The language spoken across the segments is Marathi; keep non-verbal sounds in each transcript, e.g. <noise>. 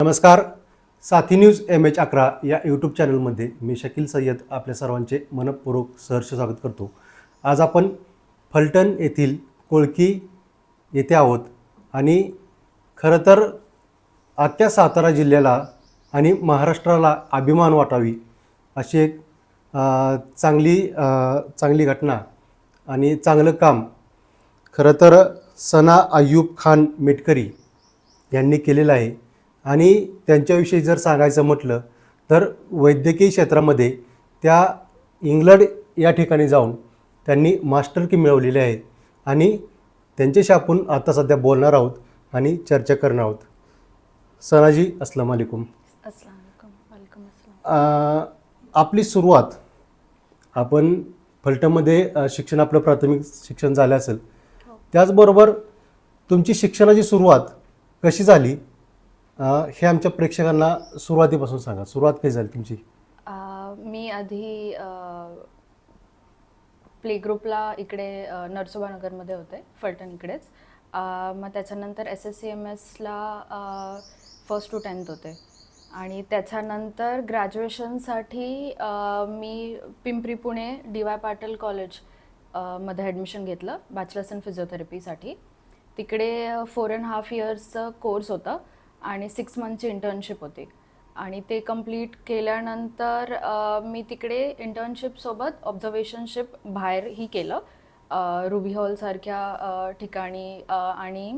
नमस्कार. साथी न्यूज एम एच अकरा या यूट्यूब चॅनलमध्ये मी शकील सय्यद आपल्या सर्वांचे मनपूर्वक सहर्ष स्वागत करतो. आज आपण फलटण येथील कोळकी येथे आहोत आणि खरं तर अख्ख्या सातारा जिल्ह्याला आणि महाराष्ट्राला अभिमान वाटावी अशी एक चांगली चांगली घटना आणि चांगलं काम खरं तर सना अय्यूब खान मेटकरी यांनी केलेलं आहे. आणि त्यांच्याविषयी जर सांगायचं म्हटलं तर वैद्यकीय क्षेत्रामध्ये त्या इंग्लंड या ठिकाणी जाऊन त्यांनी मास्टर की मिळवलेली आहे आणि त्यांच्याशी आपण आता सध्या बोलणार आहोत आणि चर्चा करणार आहोत. सनाजी अस्सलाम वालेकुम. अस्सलाम वालेकुम. वालेकुम अस्सलाम अ, आपली सुरुवात आपण फलटणमध्ये अ, शिक्षण आपलं प्राथमिक शिक्षण झालं असेल हो. त्याचबरोबर तुमची शिक्षणाची सुरुवात कशी झाली? हे आमच्या प्रेक्षकांना सुरुवातीपासून सांगा. सुरुवात काय झाली तुमची? मी आधी प्ले ग्रुपला इकडे नरसोबानगरमध्ये होते फलटण इकडेच मग त्याच्यानंतर एस एस सी एम एसला फर्स्ट टू टेन्थ होते. आणि त्याच्यानंतर ग्रॅज्युएशनसाठी मी पिंपरी पुणे डी वाय पाटील कॉलेजमध्ये ॲडमिशन घेतलं बॅचलर्स इन फिजिओथेरपीसाठी तिकडे फोर अँड हाफ इयर्सचं कोर्स होता. आणि सिक्स मंथची इंटर्नशिप होती. आणि ते कंप्लीट केल्यानंतर मी तिकडे इंटर्नशिपसोबत ऑब्झर्वेशनशिप बाहेरही केलं. रुबी हॉलसारख्या ठिकाणी आणि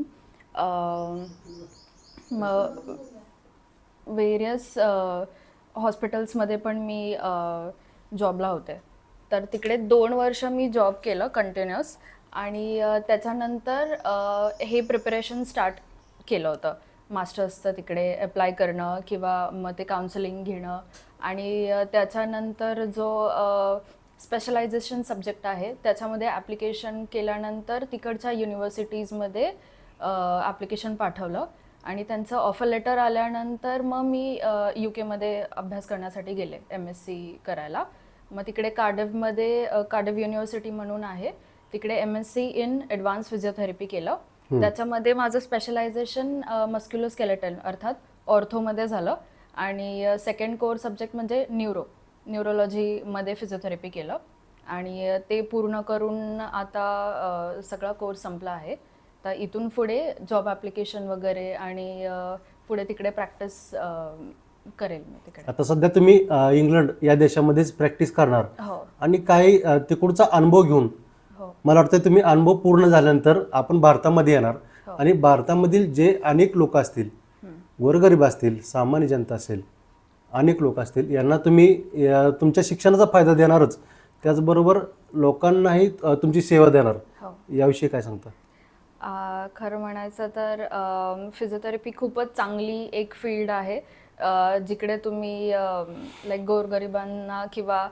मग वेरियस हॉस्पिटल्समध्ये पण मी जॉबला होते. तर तिकडे दोन वर्ष मी जॉब केलं कंटिन्युअस आणि त्याच्यानंतर हे प्रिपरेशन स्टार्ट केलं होतं. मास्टर्सचं तिकडे अप्लाय करणं किंवा मग ते काउन्सिलिंग घेणं. आणि त्याच्यानंतर जो स्पेशलायझेशन सब्जेक्ट आहे त्याच्यामध्ये ॲप्लिकेशन केल्यानंतर तिकडच्या युनिव्हर्सिटीजमध्ये ॲप्लिकेशन पाठवलं. आणि त्यांचं ऑफर लेटर आल्यानंतर मग मी यू केमध्ये अभ्यास करण्यासाठी गेले एम एस सी करायला. मग तिकडे कार्डवमध्ये कार्डव युनिव्हर्सिटी म्हणून आहे. तिकडे M S C in advance physiotherapy केलं. त्याच्यामध्ये माझं स्पेशलायझेशन मस्क्युलोस्केलेटन अर्थात ऑर्थोमध्ये झालं. आणि सेकंड कोर सब्जेक्ट म्हणजे न्यूरो न्यूरोलॉजीमध्ये फिजिओथेरपी केलं. आणि ते पूर्ण करून आता सगळा कोर्स संपला आहे. तर इथून पुढे जॉब ॲप्लिकेशन वगैरे आणि पुढे तिकडे प्रॅक्टिस करेल मी तिकडे. आता सध्या तुम्ही इंग्लंड या देशामध्येच प्रॅक्टिस करणार. हो. आणि काही तिकडचा अनुभव घेऊन मला वाटतं तुम्ही अनुभव पूर्ण झाल्यानंतर आपण भारतामध्ये येणार. हो. आणि भारतामधील जे अनेक लोक असतील. गोरगरीब असतील सामान्य जनता असेल अनेक लोक असतील यांना तुम्ही तुमच्या शिक्षणाचा फायदा देणारच. त्याचबरोबर लोकांनाही तुमची सेवा देणार. हो. याविषयी काय सांगता? खरं म्हणायचं तर फिजिओथेरपी खूपच चांगली एक फील्ड आहे. जिकडे तुम्ही लाईक गोरगरिबांना किंवा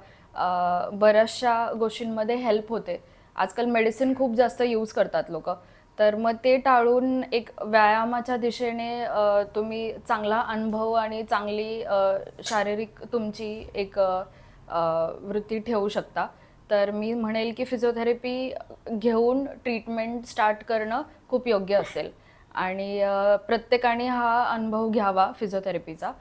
बऱ्याचशा गोष्टींमध्ये हेल्प होते. आजकाल मेडिसिन खूप जास्त यूज करतात लोक. तर मग ते टाळून एक व्यायामाच्या दिशेने तुम्ही चांगला अनुभव आणि चांगली शारीरिक तुमची एक वृत्ती ठेवू शकता. तर मी म्हणेल की फिजिओथेरपी घेऊन ट्रीटमेंट स्टार्ट करणं खूप योग्य असेल. आणि प्रत्येकाने हा अनुभव घ्यावा फिजिओथेरपीचा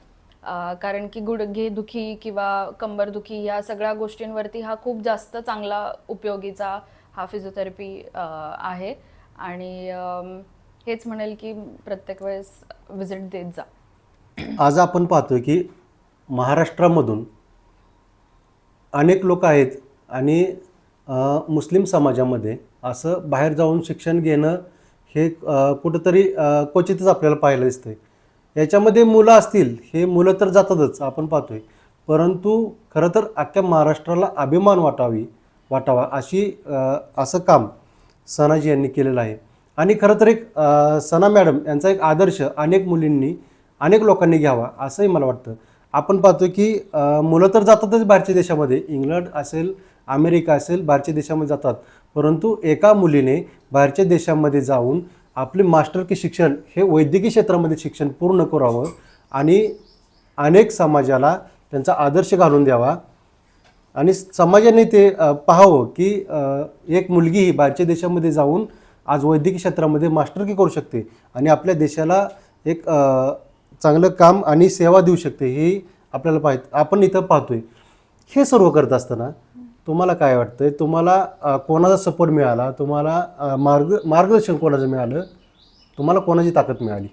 कारण की गुडघे दुखी किंवा कंबरदुखी या सगळ्या गोष्टींवरती हा खूप जास्त चांगला उपयोगीचा हा फिजिओथेरपी आहे. आणि हेच म्हणेल की प्रत्येक वेळेस विजिट देत जा. आज आपण पाहतोय की महाराष्ट्रामधून अनेक लोक आहेत आणि मुस्लिम समाजामध्ये असं बाहेर जाऊन शिक्षण घेणं हे कुठंतरी क्वचितच आपल्याला पाहायला दिसतंय. याच्यामध्ये मुलं असतील हे मुलं तर जातातच आपण पाहतोय. परंतु खरं तर अख्ख्या महाराष्ट्राला अभिमान वाटावी वाटावा अशी असं काम सनाजी यांनी केलेलं आहे. आणि खरं तर एक सना मॅडम यांचा एक आदर्श अनेक मुलींनी अनेक लोकांनी घ्यावा असंही मला वाटतं. आपण पाहतो की मुलं तर जातातच बाहेरच्या देशामध्ये. इंग्लंड असेल अमेरिका असेल बाहेरच्या देशामध्ये जातात. परंतु एका मुलीने बाहेरच्या देशामध्ये जाऊन आपले मास्टर की शिक्षण हे वैद्यकीय क्षेत्रामध्ये शिक्षण पूर्ण करावं आणि अनेक समाजाला त्यांचा आदर्श घालून द्यावा. आणि समाजाने ते पाहावं की एक मुलगी ही बाहेरच्या देशामध्ये जाऊन आज वैद्यकीय क्षेत्रामध्ये मास्टरकी करू शकते आणि आपल्या देशाला एक चांगलं काम आणि सेवा देऊ शकते हे आपल्याला पाहिजे आपण इथं पाहतोय. हे सर्व करत असताना तुम्हाला काय वाटतंय? तुम्हाला कोणाचा सपोर्ट मिळाला? तुम्हाला मार्ग मार्गदर्शन कोणाचं मिळालं? तुम्हाला कोणाची ताकद मिळाली?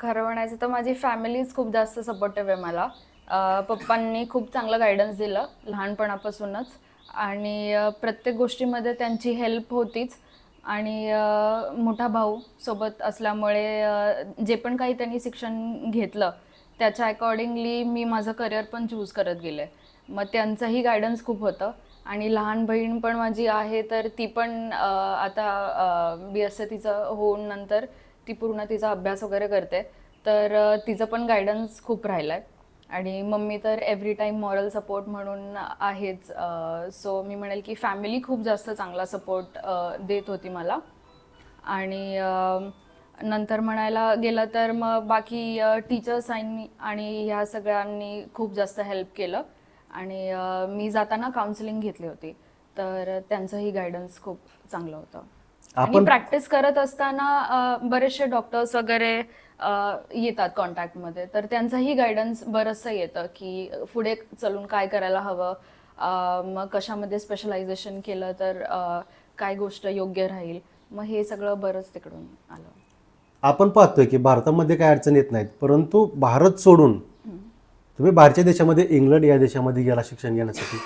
खरं म्हणायचं तर माझी फॅमिलीच खूप जास्त सपोर्टिव्ह आहे मला. पप्पांनी खूप चांगलं गायडन्स दिलं लहानपणापासूनच. आणि प्रत्येक गोष्टीमध्ये त्यांची हेल्प होतीच. आणि मोठा भाऊ सोबत असल्यामुळे जे पण काही त्यांनी शिक्षण घेतलं त्याच्या अकॉर्डिंगली मी माझं करिअर पण चूज करत गेले. मग त्यांचंही गायडन्स खूप होतं. आणि लहान बहीण पण माझी आहे तर ती पण आता बी एस तिचं होऊन नंतर ती पूर्ण तिचा अभ्यास वगैरे करते. तर तिचं पण गायडन्स खूप राहिलं आहे आणि मम्मी तर एव्हरी टाईम मॉरल सपोर्ट म्हणून आहेच. सो मी म्हणेल की फॅमिली खूप जास्त चांगला सपोर्ट देत होती मला. आणि नंतर म्हणायला गेलं तर मग बाकी टीचर्स आणि ह्या सगळ्यांनी खूप जास्त हेल्प केलं. आणि मी जाताना काउन्सिलिंग घेतली होती. तर त्यांचंही गायडन्स खूप चांगलं होतं. आणि आपण प्रॅक्टिस करत असताना बरेचसे डॉक्टर्स वगैरे येतात कॉन्टॅक्टमध्ये. तर त्यांचंही गायडन्स बरंचसं येतं की पुढे चालून काय करायला हवं. मग कशामध्ये स्पेशलायझेशन केलं तर काय गोष्ट योग्य राहील. मग हे सगळं बरंच तिकडून आलं. आपण पाहतोय की भारतामध्ये काय अडचण येत नाहीत परंतु भारत सोडून तुम्ही बाहेरच्या देशामध्ये इंग्लंड या देशामध्ये गेला शिक्षण घेण्यासाठी.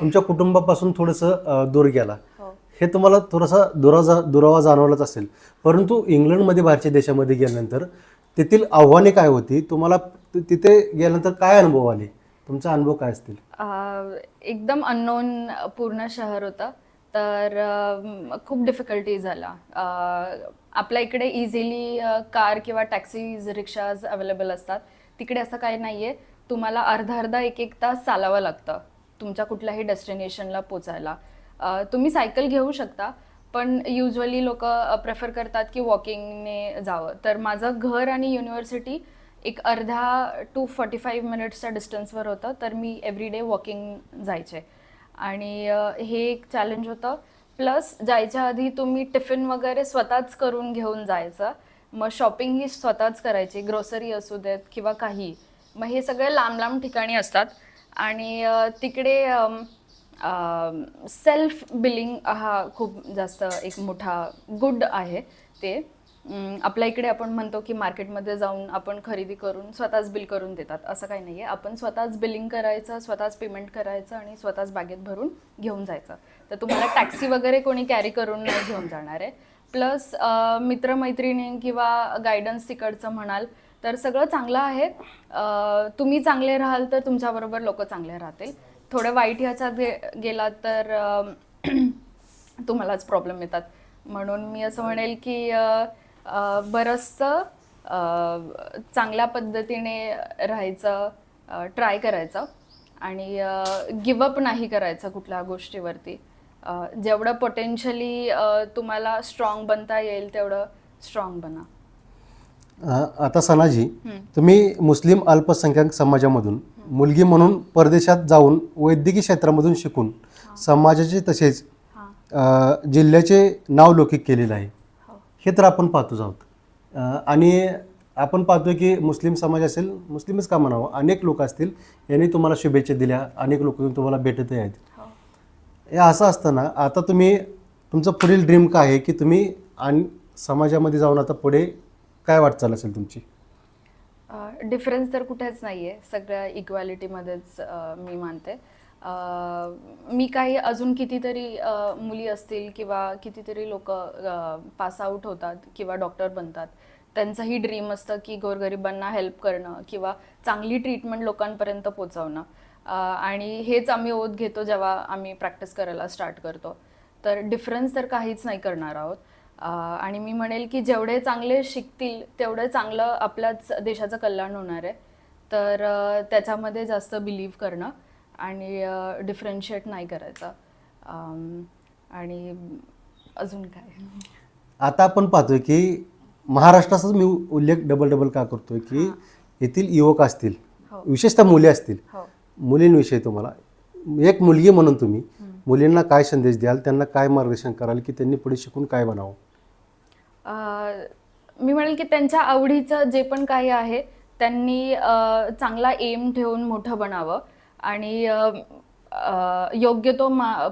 तुमच्या कुटुंबापासून थोडंसं दूर गेला. हो. हे तुम्हाला थोडासा दुरावा दुरावा जाणवलाच असेल. परंतु इंग्लंडमध्ये बाहेरच्या देशामध्ये गेल्यानंतर तेथील आव्हाने काय होती? तुम्हाला तिथे गेल्यानंतर काय अनुभव आले? तुमचा अनुभव काय असतील? एकदम अननोन पूर्ण शहर होतं. तर खूप डिफिकल्टी झाला. आपल्या इकडे इझिली कार किंवा टॅक्सीज रिक्षाज अवेलेबल असतात. तिकडे असं काही नाही आहे तुम्हाला अर्धा अर्धा एक एक तास चालावं लागतं. तुमच्या कुठल्याही डेस्टिनेशनला पोचायला. तुम्ही सायकल घेऊ शकता. पण युजली लोक प्रेफर करतात की वॉकिंगने जावं. तर माझं घर आणि युनिव्हर्सिटी एक अर्धा टू फॉर्टी फाईव्ह मिनिट्सच्या डिस्टन्सवर होतं. तर मी एव्हरी डे वॉकिंग जायचे. आणि हे एक चॅलेंज होतं. प्लस जायच्या आधी तुम्ही टिफिन वगैरे स्वतःच करून घेऊन जायचं. मग शॉपिंग ही स्वतःच करायची. ग्रोसरी असू देत किंवा काही. मग हे सगळे लांब लांब ठिकाणी असतात. आणि तिकडे सेल्फ बिलिंग हा खूप जास्त एक मोठा गुड आहे ते. आपल्या इकडे आपण म्हणतो की मार्केटमध्ये जाऊन आपण खरेदी करून स्वतःच बिल करून देतात. असं काही नाही आहे आपण स्वतःच बिलिंग करायचं स्वतःच पेमेंट करायचं आणि स्वतःच बॅगेत भरून घेऊन जायचं. तर तुम्हाला टॅक्सी वगैरे कोणी कॅरी करून नाही घेऊन जाणार आहे. प्लस मित्रमैत्रिणी किंवा गायडन्स तिकडचं म्हणाल तर सगळं चांगलं आहे. तुम्ही चांगले राहाल तर तुमच्याबरोबर लोक चांगले राहतील. थोडं वाईट ह्याच्यात गे गेलात तर <clears throat> तुम्हालाच प्रॉब्लेम येतात. म्हणून मी असं म्हणेल की बरंचसं चांगल्या पद्धतीने राहायचं ट्राय करायचं आणि गिवअप नाही करायचं कुठल्या गोष्टीवरती. जेवढं पोटेन्शियली तुम्हाला स्ट्रॉंग बनता येईल तेवढं स्ट्रॉंग बना. आता सनाजी. तुम्ही मुस्लिम अल्पसंख्याक समाजामधून मुलगी म्हणून परदेशात जाऊन वैद्यकीय क्षेत्रामधून शिकून समाजाचे तसेच अ, जिल्ह्याचे नाव लौकिक केलेलं आहे. हो. हे तर आपण पाहतोच आहोत. अ, आणि आपण पाहतोय की मुस्लिम समाज असेल मुस्लिमच का म्हणावं? अनेक लोक असतील यांनी तुम्हाला शुभेच्छा दिल्या अनेक लोक तुम्हाला भेटतही आहेत. हो. हे असं असताना आता तुम्ही तुमचं पुढील ड्रीम काय आहे की तुम्ही आणि समाजामध्ये जाऊन आता पुढे काय वाटचाल असेल तुमची? डिफरन्स तर कुठेच नाही आहे सगळ्या इक्वॅलिटीमध्येच मी मानते. मी काही अजून कितीतरी मुली असतील किंवा कितीतरी लोक पास आऊट होतात किंवा डॉक्टर बनतात. त्यांचंही ड्रीम असतं की गोरगरिबांना हेल्प करणं किंवा चांगली ट्रीटमेंट लोकांपर्यंत पोचवणं आणि हेच आम्ही ओत घेतो जेव्हा आम्ही प्रॅक्टिस करायला स्टार्ट करतो. तर डिफरन्स तर काहीच नाही करणार आहोत. आणि मी म्हणेल की जेवढे चांगले शिकतील तेवढं चांगलं आपल्याच देशाचं कल्याण होणार आहे. तर त्याच्यामध्ये जास्त बिलीव्ह करणं आणि डिफरन्शिएट नाही करायचं. आणि अजून काय? आता आपण पाहतोय की महाराष्ट्राचाच मी उल्लेख डबल डबल का करतोय की येथील युवक असतील हो. विशेषतः मुली असतील हो. मुलींविषयी तुम्हाला एक मुलगी म्हणून तुम्ही मुलींना काय संदेश द्याल त्यांना काय मार्गदर्शन कराल की त्यांनी पुढे शिकून काय बनावं? मी म्हणेल की त्यांच्या आवडीचं जे पण काही आहे त्यांनी चांगला एम ठेवून मोठं बनावं. आणि योग्य तो मा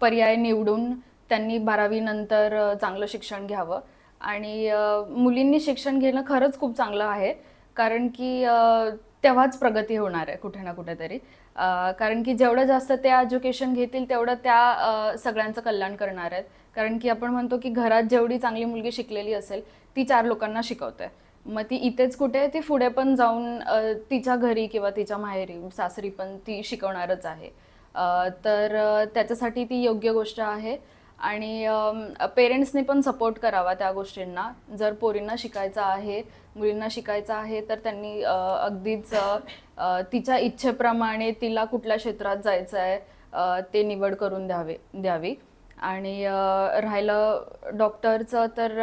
पर्याय निवडून त्यांनी बारावीनंतर चांगलं शिक्षण घ्यावं. आणि मुलींनी शिक्षण घेणं खरंच खूप चांगलं आहे. कारण की तेव्हाच प्रगती होणार आहे कुठे ना कुठेतरी. कारण की जेवढं जास्त त्या एज्युकेशन घेतील तेवढं त्या सगळ्यांचं कल्याण करणार आहेत. कारण की आपण म्हणतो की घरात जेवढी चांगली मुलगी शिकलेली असेल ती चार लोकांना शिकवते. मग ती इथेच कुठे ती पुढे पण जाऊन तिच्या घरी किंवा तिच्या माहेरी सासरी पण ती शिकवणारच आहे. तर त्याच्यासाठी ती योग्य गोष्ट आहे. आणि पेरेंट्सने पण सपोर्ट करावा त्या गोष्टींना. जर पोरींना शिकायचं आहे मुलींना शिकायचं आहे तर त्यांनी अगदीच तिच्या इच्छेप्रमाणे तिला कुठल्या क्षेत्रात जायचं आहे ते निवड करून द्यावे द्यावी. आणि राहिलं डॉक्टरचं तर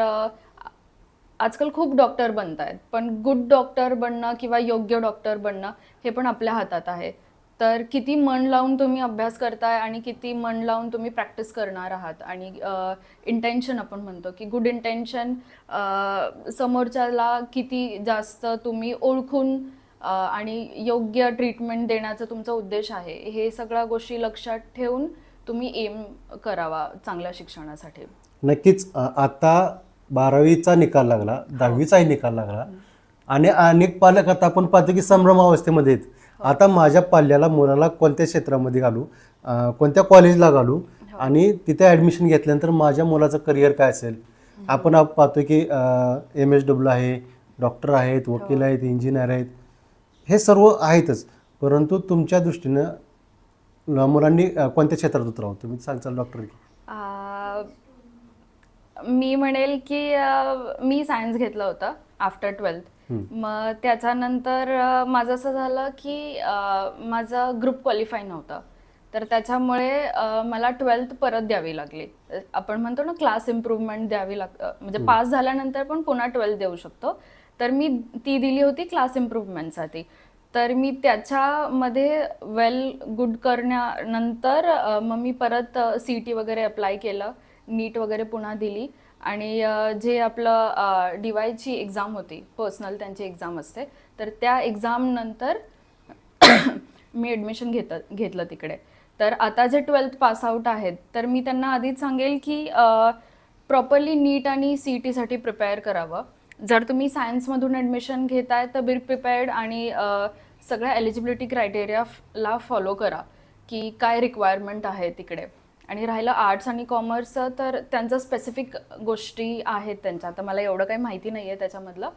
आजकाल खूप डॉक्टर बनत आहेत पण गुड डॉक्टर बनणं किंवा योग्य डॉक्टर बनणं हे पण आपल्या हातात आहे. तर किती मन लावून तुम्ही अभ्यास करताय आणि किती मन लावून तुम्ही प्रॅक्टिस करणार आहात? आणि इंटेन्शन आपण म्हणतो की गुड इंटेन्शन समोरच्याला किती जास्त तुम्ही ओळखून आणि योग्य ट्रीटमेंट देण्याचा तुमचा उद्देश आहे हे सगळ्या गोष्टी लक्षात ठेवून तुम्ही एम करावा चांगल्या शिक्षणासाठी. नक्कीच आता बारावीचा निकाल लागला दहावीचाही निकाल लागला आणि अनेक पालक आता आपण पाहतो की संभ्रम अवस्थेमध्ये आहेत. आता माझ्या पाल्याला मुलाला कोणत्या क्षेत्रामध्ये घालू? कोणत्या कॉलेजला घालू? आणि तिथे ॲडमिशन घेतल्यानंतर माझ्या मुलाचं करिअर काय असेल? आपण आप- पाहतो की एम एस डब्ल्यू आहे डॉक्टर आहेत वकील आहेत इंजिनियर आहेत. हे सर्व आहेतच. परंतु तुमच्या दृष्टीनं मुलांनी कोणत्या क्षेत्रात उतरावं तुम्ही सांगचाल डॉक्टर मी म्हणेल की मी सायन्स घेतलं होतं आफ्टर ट्वेल्थ मग त्याच्यानंतर माझं असं झालं की माझं ग्रुप क्वालिफाय नव्हतं. तर त्याच्यामुळे मला ट्वेल्थ परत द्यावी लागली. आपण म्हणतो ना क्लास इम्प्रूव्हमेंट द्यावी लाग म्हणजे पास झाल्यानंतर पण पुन्हा ट्वेल्थ देऊ शकतो. तर मी ती दिली होती क्लास इम्प्रूव्हमेंटसाठी तर मी त्याच्यामध्ये वेल गुड करण्यानंतर मग मी परत सी टी वगैरे अप्लाय केलं. नीट वगैरे पुन्हा दिली. आणि जे आपलं डी वायची एक्झाम होती पर्सनल त्यांची एक्झाम असते तर त्या एक्झामनंतर मी ॲडमिशन घेत घेतलं तिकडे. तर आता जे ट्वेल्थ पासआउट आहेत तर मी त्यांना आधीच सांगेल की प्रॉपरली नीट आणि सी ई टीसाठी प्रिपेअर करावं. जर तुम्ही सायन्समधून ॲडमिशन घेताय तर बी प्रिपेअर्ड आणि सगळ्या एलिजिबिलिटी क्रायटेरियाला फॉलो करा की काय रिक्वायरमेंट आहे तिकडे. आणि राहिलं आर्ट्स आणि कॉमर्सचं तर त्यांचं स्पेसिफिक गोष्टी आहेत त्यांच्या. तर मला एवढं काही माहिती नाही आहे त्याच्यामधलं.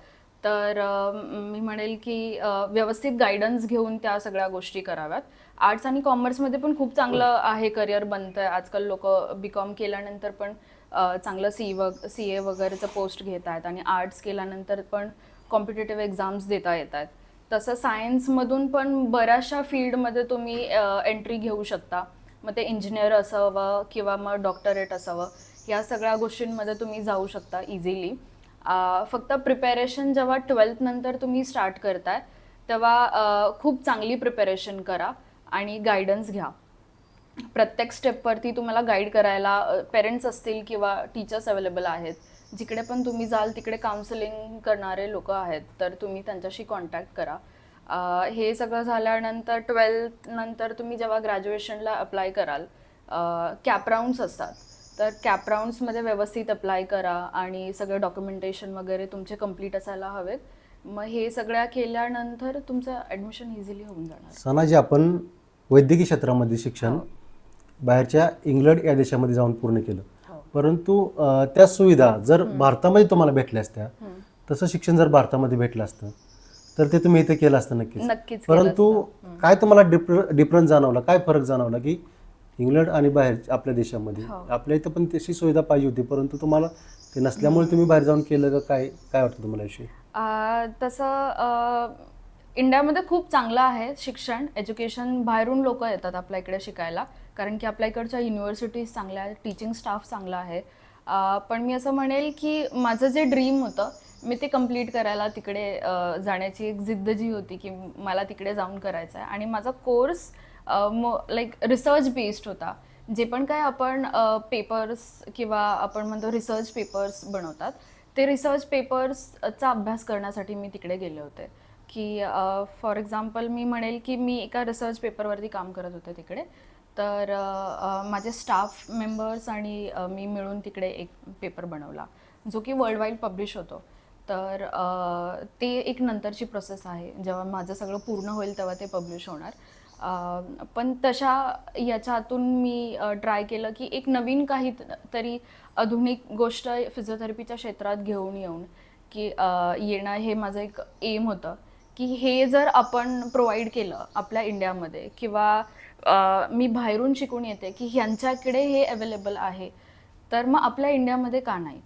तर मी म्हणेल की व्यवस्थित गायडन्स घेऊन त्या सगळ्या गोष्टी कराव्यात. आर्ट्स आणि कॉमर्समध्ये पण खूप चांगलं आहे करिअर बनतं आहे आजकाल लोक बी कॉम केल्यानंतर पण चांगलं सी व सी ए वगैरेचं पोस्ट घेत आहेत आणि आर्ट्स केल्यानंतर पण कॉम्पिटेटिव्ह एक्झाम्स देता येत आहेत. तसं सायन्समधून पण बऱ्याचशा फील्डमध्ये तुम्ही एंट्री घेऊ शकता. मग ते इंजिनियर असावं किंवा मग डॉक्टरेट असावं या सगळ्या गोष्टींमध्ये तुम्ही जाऊ शकता इझिली फक्त प्रिपॅरेशन जेव्हा ट्वेल्थनंतर तुम्ही स्टार्ट करताय तेव्हा खूप चांगली प्रिपॅरेशन करा आणि गायडन्स घ्या. प्रत्येक स्टेपवरती तुम्हाला गाईड करायला पेरेंट्स असतील किंवा टीचर्स अवेलेबल आहेत. जिकडे पण तुम्ही जाल तिकडे काउन्सिलिंग करणारे लोक आहेत तर तुम्ही त्यांच्याशी कॉन्टॅक्ट करा. हे सगळं झाल्यानंतर ट्वेल्थ नंतर तुम्ही जेव्हा ग्रॅज्युएशनला अप्लाय कराल कॅप राऊंड्स असतात. तर कॅप राऊंड्समध्ये व्यवस्थित अप्लाय करा आणि सगळं डॉक्युमेंटेशन वगैरे तुमचे कंप्लीट असायला हवेत. मग हे सगळ्या केल्यानंतर तुमचं ॲडमिशन इझिली होऊन जाणार. सनाजी आपण वैद्यकीय क्षेत्रामध्ये शिक्षण बाहेरच्या इंग्लंड या देशामध्ये जाऊन पूर्ण केलं. हो. परंतु त्या सुविधा जर भारतामध्ये तुम्हाला भेटल्या असत्या. तसं शिक्षण जर भारतामध्ये भेटलं असतं तर ते तुम्ही इथे केलं असतं नक्कीच. नक्कीच केलं परंतु काय तुम्हाला डिफर डिफरन्स जाणवला? काय फरक जाणवला की इंग्लंड आणि बाहेर आपल्या देशामध्ये? हो. आपल्या इथं पण तशी सुविधा पाहिजे होती परंतु तुम्हाला ते नसल्यामुळे तुम्ही बाहेर जाऊन केलं का काय काय वाटतं तुम्हाला याविषयी? आ, तसं अ, इंडियामध्ये खूप चांगलं आहे शिक्षण एज्युकेशन. बाहेरून लोक येतात आपल्या इकडे शिकायला कारण की आपल्या इकडच्या युनिव्हर्सिटीज चांगल्या आहेत टीचिंग स्टाफ चांगला आहे. आ, पण मी असं म्हणेल की माझं जे ड्रीम होतं मी ते कंप्लीट करायला तिकडे जाण्याची एक जिद्द जी होती की मला तिकडे जाऊन करायचं आहे. आणि माझा कोर्स लाईक रिसर्च बेस्ड होता जे पण काय आपण पेपर्स किंवा आपण म्हणतो रिसर्च पेपर्स बनवतात ते रिसर्च पेपर्सचा अभ्यास करण्यासाठी मी तिकडे गेले होते. की फॉर एक्झाम्पल मी म्हणेल की मी एका रिसर्च पेपरवरती काम करत होते तिकडे. तर माझे स्टाफ मेंबर्स आणि मी मिळून तिकडे एक पेपर बनवला जो की वर्ल्ड वाईड पब्लिश होतो. तर ते एक नंतरची प्रोसेस आहे. जेव्हा माझं सगळं पूर्ण होईल तेव्हा ते पब्लिश होणार. पण तशा याच्यातून मी ट्राय केलं की एक नवीन काही तरी आधुनिक गोष्ट फिजिओथेरपीच्या क्षेत्रात घेऊन येऊन की येणं हे माझं एक एम होतं. की हे जर आपण प्रोव्हाइड केलं आपल्या इंडियामध्ये किंवा मी बाहेरून शिकून येते की ह्यांच्याकडे हे अवेलेबल आहे तर मग आपल्या इंडियामध्ये का नाही?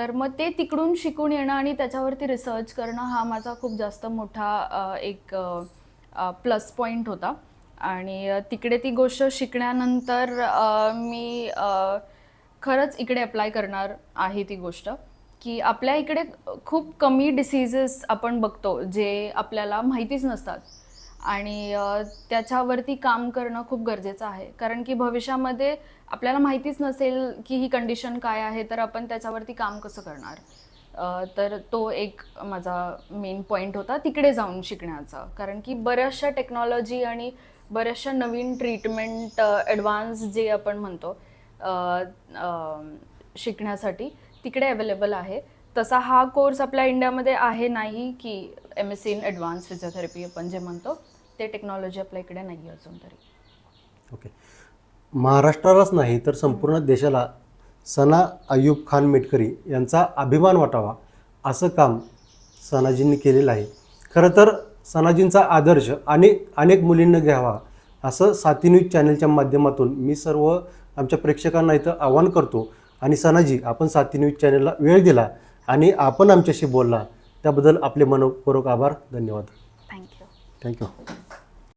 तर मग ते तिकडून शिकून येणं आणि त्याच्यावरती रिसर्च करणं हा माझा खूप जास्त मोठा एक प्लस पॉईंट होता. आणि तिकडे ती गोष्ट शिकण्यानंतर मी खरंच इकडे अप्लाय करणार आहे ती गोष्ट. की आपल्या इकडे खूप कमी डिसीजेस आपण बघतो जे आपल्याला माहितीच नसतात. आणि त्याच्यावरती काम करणं खूप गरजेचं आहे. कारण की भविष्यामध्ये आपल्याला माहितीच नसेल की ही कंडिशन काय आहे तर आपण त्याच्यावरती काम कसं करणार? तर तो एक माझा मेन पॉईंट होता तिकडे जाऊन शिकण्याचा. कारण की बऱ्याचशा टेक्नॉलॉजी आणि बऱ्याचशा नवीन ट्रीटमेंट ॲडव्हान्स जे आपण म्हणतो शिकण्यासाठी तिकडे अवेलेबल आहे. तसा हा कोर्स आपल्या इंडियामध्ये आहे नाही की M S C in advance physiotherapy आपण जे म्हणतो ते टेक्नॉलॉजी आपल्या इकडे नाही आहे अजून तरी. ओके महाराष्ट्रालाच नाही तर संपूर्ण देशाला सना अय्यूब खान मेटकरी यांचा अभिमान वाटावा असं काम सनाजींनी केलेलं आहे. खरं तर सनाजींचा आदर्श अनेक अनेक मुलींना घ्यावा असं साती न्यूज चॅनलच्या माध्यमातून मी सर्व आमच्या प्रेक्षकांना इथं आवाहन करतो. आणि सनाजी आपण साती न्यूज चॅनलला वेळ दिला आणि आपण आमच्याशी बोलला. त्याबद्दल आपले मनपूर्वक आभार. धन्यवाद. Thank you thank you